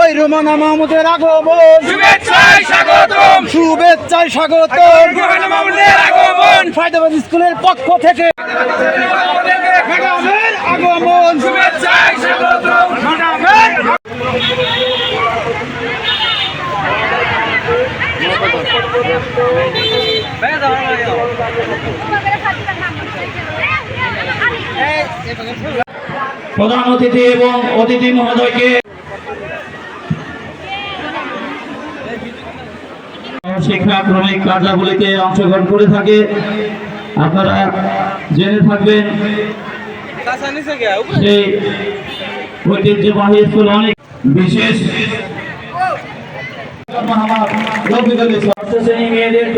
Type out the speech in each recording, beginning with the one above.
ওই রোমানা মাহমুদের আগমন। শুভেচ্ছায় স্বাগতম। শুভেচ্ছায় স্বাগত রোহানা মাহমুদের আগমন। ফায়দাবাদ স্কুলের পক্ষ থেকে। আগমন। শুভেচ্ছায় স্বাগতম। প্রধান অতিথি এবং অতিথি মহোদয়কে শিক্ষাক্রমিক কার্যাবলীতে অংশগ্রহণ করে থাকে। আপনারা জেনে থাকবেন ঐতিহ্যবাহী স্কুল অনেক বিশেষ। শ্রেণি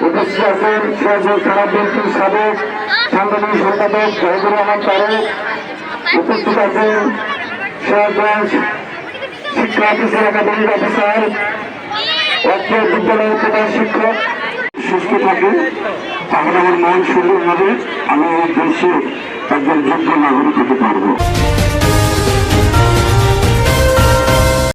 উপস্থিত আছেন সিরাজগঞ্জ থানা বিএনপির সাবেক সাংগঠনিক সম্পাদক সিরাজগঞ্জ শিক্ষা অফিসের একাডেমিক অফিসার অত্র বিদ্যালয়ের প্রধান শিক্ষক। সুস্থ থাকে। তাহলে আমার মন সুন্দর হবে। আমি এই দেশে একজন যোগ্য নাগরিক হতে পারব।